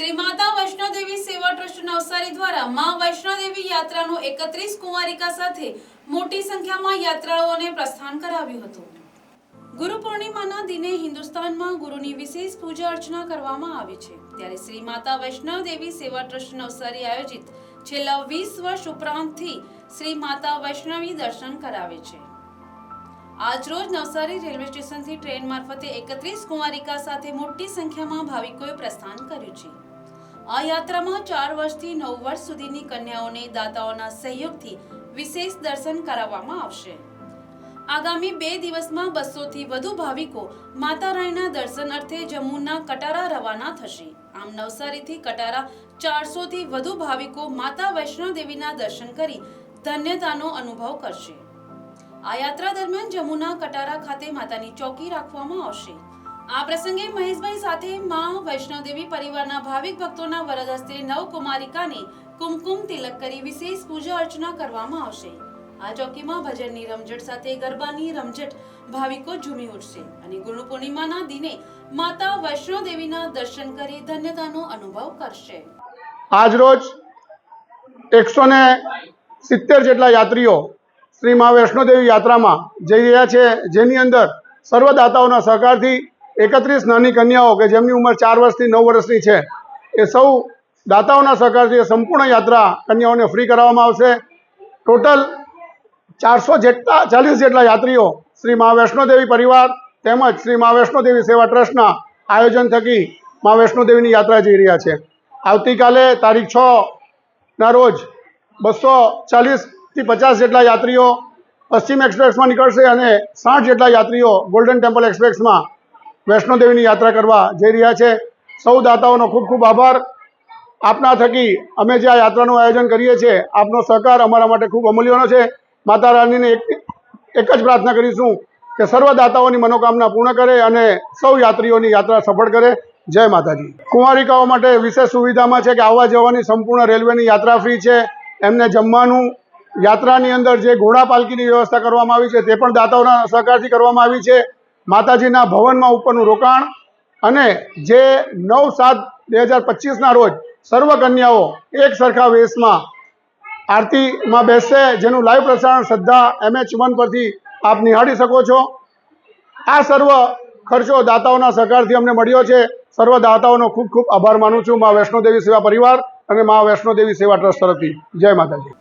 શ્રી માતા વૈષ્ણોદેવી સેવા ટ્રસ્ટ નવસારી દ્વારા મા વૈષ્ણોદેવી યાત્રાનું એકત્રીસ કુમારિકા સાથે મોટી સંખ્યામાં યાત્રાળુઓને પ્રસ્થાન કરાવ્યું હતું. ગુરુ પૂર્ણિમાના દિને હિન્દુસ્તાનમાં ગુરુની વિશેષ પૂજા અર્ચના કરવામાં આવે છે. ત્યારે શ્રી માતા વૈષ્ણવ દેવી સેવા ટ્રસ્ટ નવસારી આયોજિત છેલ્લા વીસ વર્ષ ઉપરાંતથી શ્રી માતા વૈષ્ણવી દર્શન કરાવે છે. આજરોજ નવસારી રેલવે સ્ટેશનથી ટ્રેન મારફતે એકત્રીસ કુમારિકા સાથે મોટી સંખ્યામાં ભાવિકોએ પ્રસ્થાન કર્યું છે. આ યાત્રામાં ચાર વર્ષથી નવ વર્ષ સુધીની કન્યાઓને દાતાઓના સહયોગથી વિશેષ દર્શન કરાવવામાં આવશે. આગામી બે દિવસમાં બસોથી વધુ ભાવિકો માતા રાણીના દર્શન અર્થે જમ્મુના કટારા રવાના થશે. આમ નવસારીથી કટારા ચારસોથી વધુ ભાવિકો માતા વૈષ્ણો દેવીના દર્શન કરી ધન્યતાનો અનુભવ કરશે. આ યાત્રા દરમિયાન જમ્મુના કટારા ખાતે માતાની ચોકી રાખવામાં આવશે. આ પ્રસંગે મહેશભાઈ સાથે માં વૈષ્ણવદેવી પરિવારના ભાવિક ભક્તોના વરદ હસ્તે નવ કુમારિકાને કુમકુમ તિલક કરી વિશેષ પૂજા અર્ચના કરવામાં આવશે. આ ચોકીમાં ભજનની રમઝટ સાથે ગરબાની રમઝટ ભાવિકો ઝૂમી ઉઠશે અને ગુરુ પૂર્ણિમાના દિને માતા વૈષ્ણવદેવીના દર્શન કરી ધન્યતાનો અનુભવ કરશે. આજરોજ એકસો ને સિત્તેર જેટલા યાત્રીઓ શ્રી મા વૈષ્ણોદેવી યાત્રામાં જઈ રહ્યા છે, જેની અંદર સર્વદાતાઓના સહકારથી એકત્રીસ નાની કન્યાઓ કે જેમની ઉંમર ચાર વર્ષથી નવ વર્ષની છે, એ સૌ દાતાઓના સહકારથી સંપૂર્ણ યાત્રા કન્યાઓને ફ્રી કરાવવામાં આવશે. ટોટલ ચારસો જેટલા, ચાલીસ જેટલા યાત્રીઓ શ્રી મા વૈષ્ણોદેવી પરિવાર તેમજ શ્રી મા વૈષ્ણોદેવી સેવા ટ્રસ્ટના આયોજન થકી મા વૈષ્ણોદેવીની યાત્રા જઈ રહ્યા છે. આવતીકાલે તારીખ છ ના રોજ બસો ચાલીસથી પચાસ જેટલા યાત્રીઓ પશ્ચિમ એક્સપ્રેસમાં નીકળશે અને સાઠ જેટલા યાત્રીઓ ગોલ્ડન ટેમ્પલ એક્સપ્રેસમાં વૈષ્ણોદેવીની યાત્રા કરવા જઈ રહ્યા છે. સૌ દાતાઓનો ખૂબ ખૂબ આભાર. આપના થકી અમે જે આ યાત્રાનું આયોજન કરીએ છીએ, આપનો સહકાર અમારા માટે ખૂબ અમૂલ્યનો છે. માતા રાણીને એક એક જ પ્રાર્થના કરીશું કે સર્વ દાતાઓની મનોકામના પૂર્ણ કરે અને સૌ યાત્રીઓની યાત્રા સફળ કરે. જય માતાજી. કુંવારિકાઓ માટે વિશેષ સુવિધામાં છે કે આવવા જવાની સંપૂર્ણ રેલવેની યાત્રા ફ્રી છે. એમને જમવાનું, યાત્રાની અંદર જે ઘોડા પાલકીની વ્યવસ્થા કરવામાં આવી છે, તે પણ દાતાઓના સહકારથી કરવામાં આવી છે. માતાજીના ભવનમાં ઉપરનું રોકાણ અને જે નવ સાત બે હજાર પચીસના રોજ સર્વ કન્યાઓ એક સરખા વેશમાં આરતીમાં બેસશે જેનું લાઈવ પ્રસારણ શ્રદ્ધા એમએચ વન પરથી આપ નિહાળી શકો છો. આ સર્વ ખર્ચો દાતાઓના સહકારથી અમને મળ્યો છે. સર્વ દાતાઓનો ખૂબ ખૂબ આભાર માનું છું. મા વૈષ્ણોદેવી સેવા પરિવાર અને મા વૈષ્ણોદેવી સેવા ટ્રસ્ટ તરફથી. જય માતાજી.